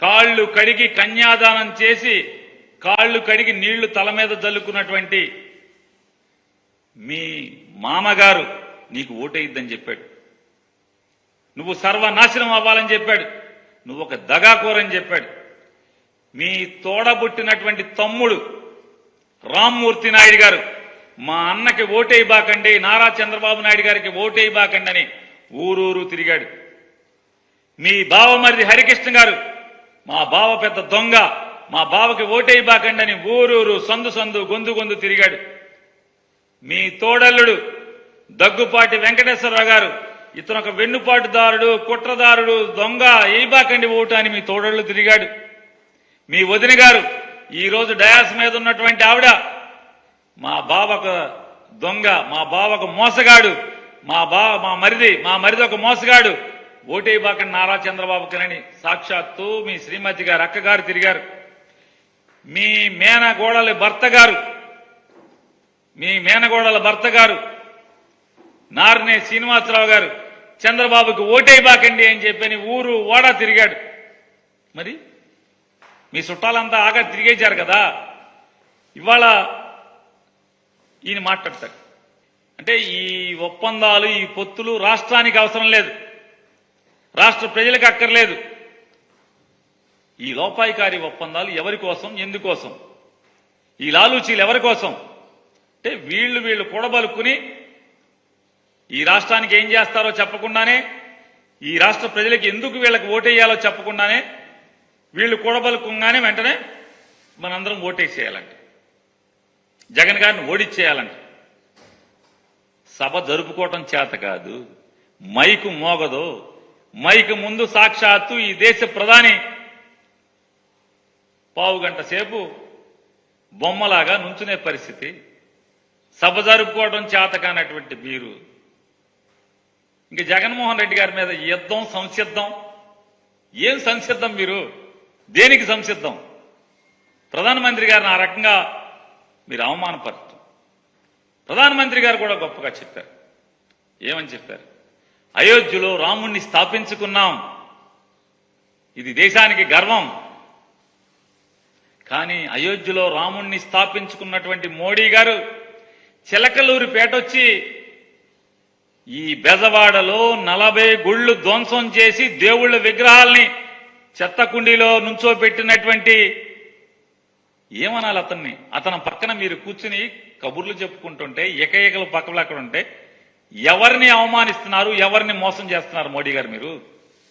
కాళ్ళు కడిగి కన్యాదానం చేసి కాళ్ళు కడిగి నీళ్ళు తల మీద జల్లుకున్నటువంటి మీ మామగారు నీకు ఓటేయిద్దని చెప్పాడు. నువ్వు సర్వనాశనం అవ్వాలని చెప్పాడు. నువ్వు ఒక దగాకోరని చెప్పాడు. మీ తోడబుట్టినటువంటి తమ్ముడు రామ్మూర్తి నాయుడు గారు మా అన్నకి ఓటేయబాకండి నారా చంద్రబాబు నాయుడు గారికి ఓటేయబాకండి అని ఊరూరు తిరిగాడు. మీ బావమరిది హరికృష్ణ గారు మా బావ పెద్ద దొంగ. మా బావకి ఓటేయబాకండి అని ఊరూరు సందు సందు గొంతు గొంతు తిరిగాడు. మీ తోడల్లుడు దగ్గుపాటి వెంకటేశ్వరరావు గారు ఇతను ఒక వెన్నుపాటుదారుడు కుట్రదారుడు దొంగ ఏబాకండి ఓటు అని మీ తోడళ్ళు తిరిగాడు. మీ వదిన గారు ఈరోజు డయాస్ మీద ఉన్నటువంటి ఆవిడ మా బావకు దొంగ మా బావకు మోసగాడు మా బావ మా మరిది మా మరిది ఒక మోసగాడు. ఓటేబాకండి నారా చంద్రబాబుకనని సాక్షాత్తు మీ శ్రీమతి గారు అక్కగారు తిరిగారు. మీ మేనగోడల భర్త గారు మీ మేనగోడల భర్త గారు నారనే శ్రీనివాసరావు గారు చంద్రబాబుకి ఓటేయబాకండి అని చెప్పని ఊరు ఓడ తిరిగాడు. మరి మీ చుట్టాలంతా ఆగా తిరిగేశారు కదా. ఇవాళ ఈయన మాట్లాడతాడు. అంటే ఈ ఒప్పందాలు ఈ పొత్తులు రాష్ట్రానికి అవసరం లేదు. రాష్ట్ర ప్రజలకు అక్కర్లేదు. ఈ లోపాయికారి ఒప్పందాలు ఎవరి కోసం ఎందుకోసం ఈ లాలూచీలు ఎవరి కోసం? అంటే వీళ్ళు వీళ్ళు కూడబలుకుని ఈ రాష్ట్రానికి ఏం చేస్తారో చెప్పకుండానే ఈ రాష్ట్ర ప్రజలకు ఎందుకు వీళ్ళకి ఓటేయాలో చెప్పకుండానే వీళ్ళు కూడబలుకుంగానే వెంటనే మనందరం ఓటేసేయాలంట. జగన్ గారిని ఓడిచ్చేయాలంట. సభ జరుపుకోవటం చేత కాదు మైకు మోగదు మైక్ ముందు సాక్షాత్తు ఈ దేశ ప్రధాని పావు గంట సేపు బొమ్మలాగా నుంచునే పరిస్థితి. సభ జరుపుకోవడం చేతకానటువంటి మీరు. ఇంక జగన్మోహన్ రెడ్డి గారి మీద యుద్ధం సంసిద్ధం. ఏం సంసిద్ధం మీరు? దేనికి సంసిద్ధం? ప్రధానమంత్రి గారిని ఆ రకంగా మీరు అవమానపరచు ప్రధానమంత్రి గారు కూడా గొప్పగా చెప్పారు. ఏమని చెప్పారు? అయోధ్యలో రాముణ్ణి స్థాపించుకున్నాం. ఇది దేశానికి గర్వం. కానీ అయోధ్యలో రాముణ్ణి స్థాపించుకున్నటువంటి మోడీ గారు చిలకలూరి పేటొచ్చి ఈ బెజవాడలో నలభై గుళ్ళు ధ్వంసం చేసి దేవుళ్ళ విగ్రహాల్ని చెత్త కుండీలో నుంచోబెట్టినటువంటి ఏమనాలి అతన్ని? అతని పక్కన మీరు కూర్చుని కబుర్లు చెప్పుకుంటుంటే ఏకైకలు పక్కలు అక్కడ ఉంటే ఎవరిని అవమానిస్తున్నారు ఎవరిని మోసం చేస్తున్నారు మోడీ గారు మీరు?